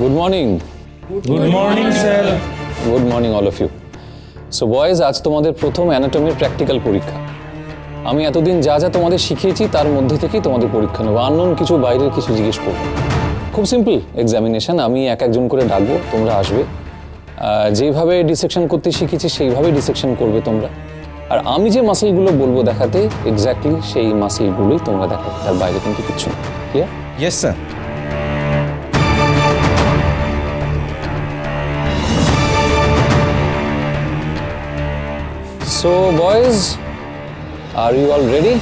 Good morning good morning sir good morning all of you so boys আজ তোমাদের প্রথম অ্যানাটমির practical পরীক্ষা। আমি এতদিন যা যা তোমাদের শিখিয়েছি তার মধ্যে থেকেই তোমাদের পরীক্ষা নেব। আননোন কিছু বাইরের কিছু জিজ্ঞেস করব। খুব সিম্পল এক্সামিনেশন আমি এক একজন করে ডাকবো তোমরা আসবে। যেভাবে ডিসেকশন করতে শিখেছি সেইভাবে ডিসেকশন করবে তোমরা। আর আমি যে মাসেলগুলো বলব দেখাতে এক্স্যাক্টলি সেই মাসেলগুলোই তোমরা দেখাবে। তার বাইরে কিন্তু কিচ্ছু না। Clear yes sir so boys are you all ready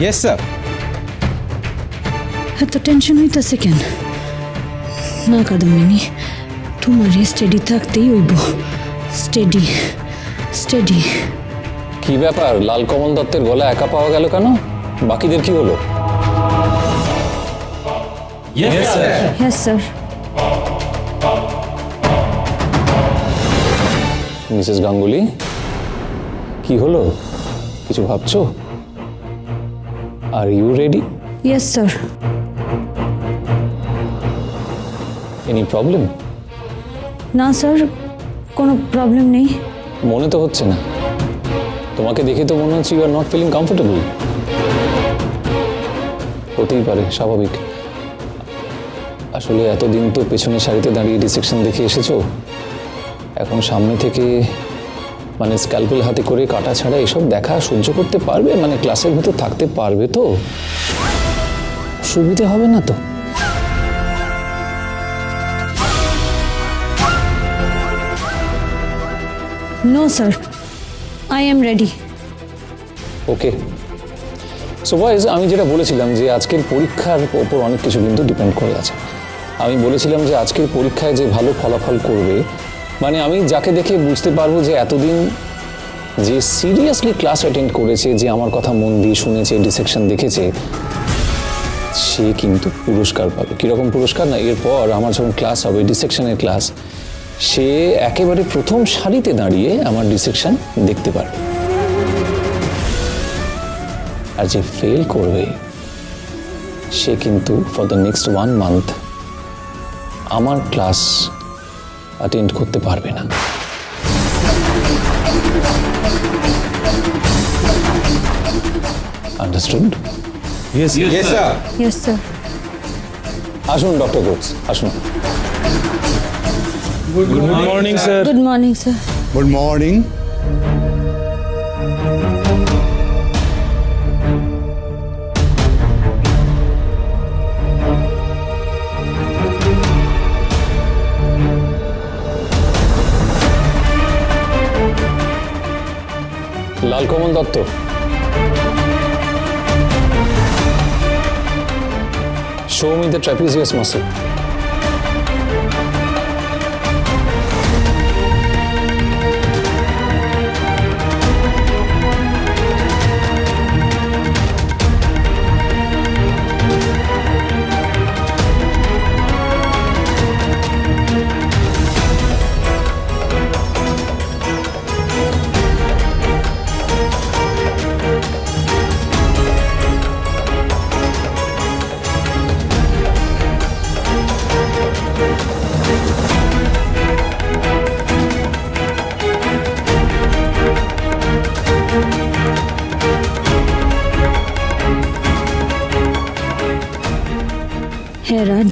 yes sir এত টেনশন হইতাছে কেন? না কাদম্বিনী তোমার স্টেডি থাকতেই হইব। স্টেডি স্টেডি কি ব্যাপার? লাল কমল দত্তের গলা একা পাওয়া গেল কেন? বাকিদের কি হলো? Sir Mrs Ganguly? কি হলো? কিছু ভাবছ? Are you ready yes sir any problem না স্যার কোনো প্রবলেম নেই। মনে তো হচ্ছে না। তোমাকে দেখে তো মনে হচ্ছে you are not feeling comfortable হতেই পারে স্বাভাবিক। আসলে এতদিন তো পেছনের সারিতে দাঁড়িয়ে ডিসেকশন দেখে এসেছ? এখন সামনে থেকে মানে স্ক্যালপেল হাতে করে কাটা ছাড়া এসব দেখা সহ্য করতে পারবে? মানে ক্লাসের ভিতর থাকতে পারবে তো? সুবিধে হবে না তো? No sir I am ready okay so boys আমি যেটা বলেছিলাম যে আজকের পরীক্ষার ওপর অনেক কিছু কিন্তু ডিপেন্ড করে আছে। আমি বলেছিলাম যে আজকের পরীক্ষায় যে ভালো ফলাফল করবে মানে আমি যাকে দেখে বুঝতে পারব যে এতদিন যে সিরিয়াসলি ক্লাস অ্যাটেন্ড করেছে, যে আমার কথা মন দিয়ে শুনেছে ডিসেকশন দেখেছে, সে কিন্তু পুরস্কার পাবে। কীরকম পুরস্কার না, এরপর আমার যখন ক্লাস হবে ডিসেকশনের ক্লাস সে একেবারে প্রথম সারিতে দাঁড়িয়ে আমার ডিসেকশন দেখতে পারবে। আর যে ফেল করবে, সে কিন্তু for the next one month আমার ক্লাস অ্যাটেন্ড করতে পারবে না। Understood yes yes sir yes sir আসুন ডক্টর কোচ আসুন। Good morning sir good morning sir good morning Lalkamal Dutta Show me the trapezius muscle.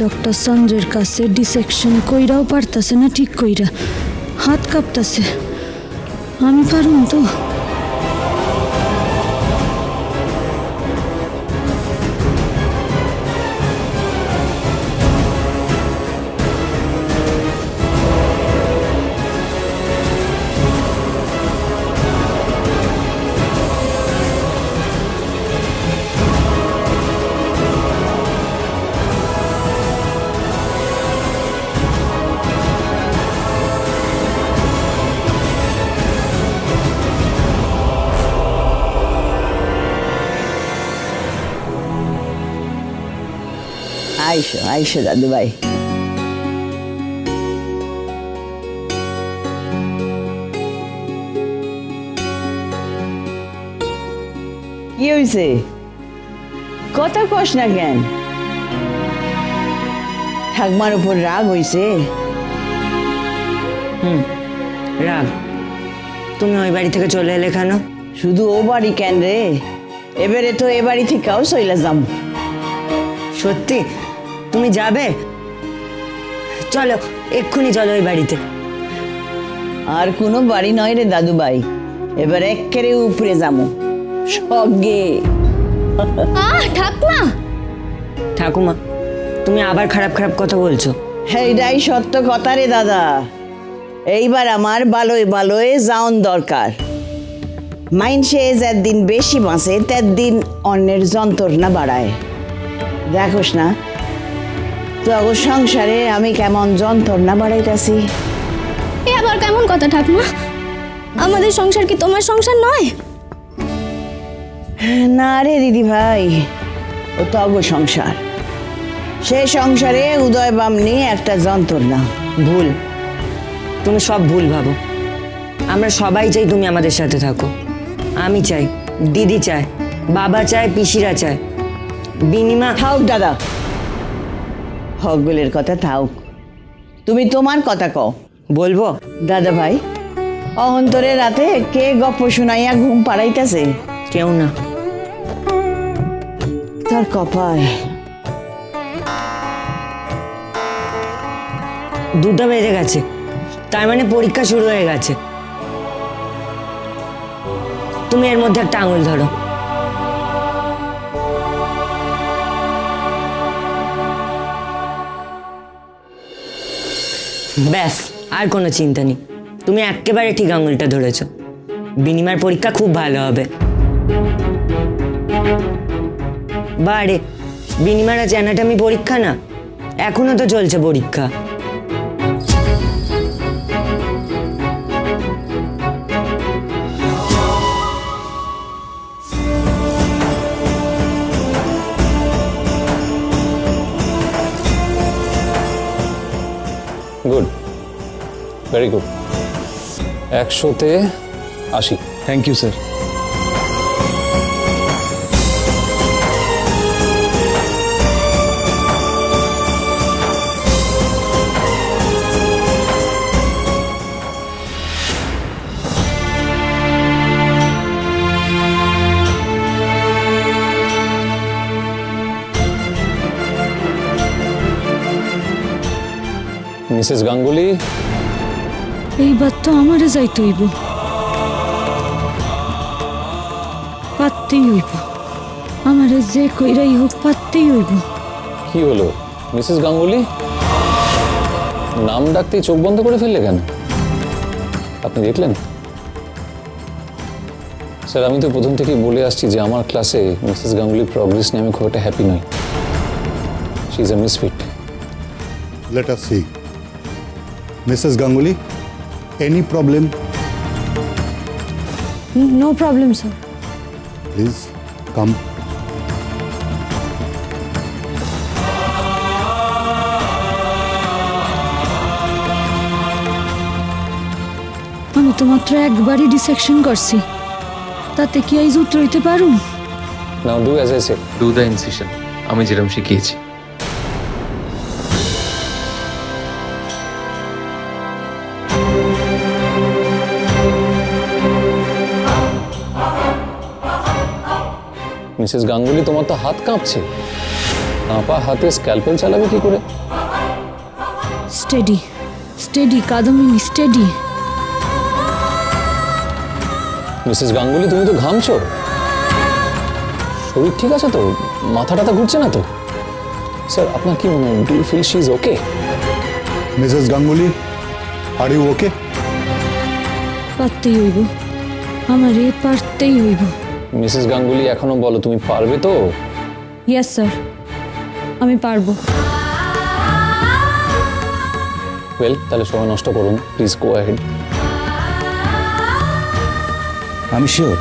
Doctor সঞ্জয়ের কাছে dissection কইরাও পারতাছে না ঠিক কইরা হাত কাঁপতাছে। আমি পারুন তো? আইসো আইসো দাদু ভাই কি হয়েছে কথা কস না কেন? ঠাকমার উপর রাগ হইছে? রাগ। তুমি ওই বাড়ি থেকে চলে এলে কেন? শুধু ও বাড়ি কেন রে? এবারে তো এ বাড়ি থেকেও চইলা যাম। সত্যি? তুমি যাবে? চলো এক্ষুনি চলো ওই বাড়িতে। আর কোনো বাড়ি নয় রে দাদু ভাই এবার একেরে উপরে সগে। আহ ঠাকমা! ঠাকুমা তুমি আবার খারাপ খারাপ কথা বলছো। এইটাই সত্য কথা রে দাদা। এইবার আমার ভালোই ভালোই যাওন দরকার। মাইনসে দিন বেশি বাঁচে তার দিন অন্যের যন্ত্রণা বাড়ায়। দেখোস না তো সংসারে আমি কেমন যন্ত্রণা বাড়াইতাছি? এ আবার কেমন কথা ঠাকুমা? আমাদের সংসার কি তোমার সংসার নয়? না রে দিদি ভাই ও তো অগ সংসার। সে সংসারে উদয় বামনি একটা যন্ত্রণা ভুল। তুমি সব ভুল ভাবো। আমরা সবাই চাই তুমি আমাদের সাথে থাকো। আমি চাই দিদি চায় বাবা চায় পিসিরা চায়। বিনিমা থাউক দাদা হকগুলের কথা থাউক তুমি তোমার কথা কও। বলব? দাদা ভাই অহন্তরে রাতে কে গপ্প শুনাইয়া ঘুম পাড়াইতেছে? কেউ না। তার কপাল। দুটো বেজে গেছে। তার মানে পরীক্ষা শুরু হয়ে গেছে। তুমি এর মধ্যে একটা আঙুল ধরো। ব্যাস, আর কোনো চিন্তা নেই। তুমি একেবারে ঠিক আঙুলটা ধরেছ। বিনিমার পরীক্ষা খুব ভালো হবে। বারে, বিনিমার আছে অ্যানাটমি পরীক্ষা না? এখনও তো চলছে পরীক্ষা। ভেরি গুড একশোতে আশি। Thank you sir Mrs Ganguly এইবার তো আমারে যাইতে হইব। পাততেই হইব। আমারে যে কইরাই হোক পাততেই হইব। কি হলো? মিসেস গাঙ্গুলি? নাম ডাকতেই চোখ বন্ধ করে ফেললে কেন? আপনি দেখলেন? স্যার আমি তো প্রথম থেকেই বলে আসছি যে আমার ক্লাসে মিসেস গাঙ্গুলির প্রগ্রেস নিয়ে আমি খুব একটা হ্যাপি নই। She is a misfit Let us see. Mrs. Ganguly, any problem? No problem sir Please come. আমি তো মাত্র একবারই ডিসেকশন করছি। তাতে কি আইজ উত্তর পারুম? Now do as I say do the incision আমি যেরকম শিখিয়েছি। মিসেস গাঙ্গুলি তোমার তো হাত কাঁপছে। কাঁপা হাতে স্ক্যালপেল চালাবে কি করে? Steady steady Kadambini steady Mrs Ganguly তুমি তো ঘামছো। শরীর ঠিক আছে তো? মাথা টাথা ঘুরছে না তো? স্যার আপনার কি মনে হয় do feel she is okay Mrs Ganguly are you okay পারতেই হইব। আমারে পারতেই হইব। মিসেস গাঙ্গুলি এখনও বলো তুমি পারবে তো? ইয়েস স্যার আমি পারব। ওয়েল তাহলে সময় নষ্ট করুন। প্লিজ গো অ্যাহেড আমি শিওর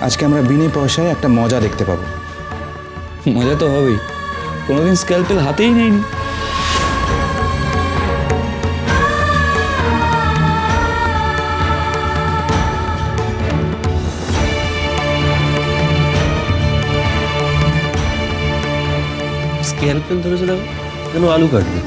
আজকে আমরা বিনে পয়সায় একটা মজা দেখতে পাবো। মজা তো হবেই। কোনোদিন স্ক্যালপেল হাতেই নেইনি। কি হ্যান্ডপেন ধরেছিলাম কেন আলু কাটবে?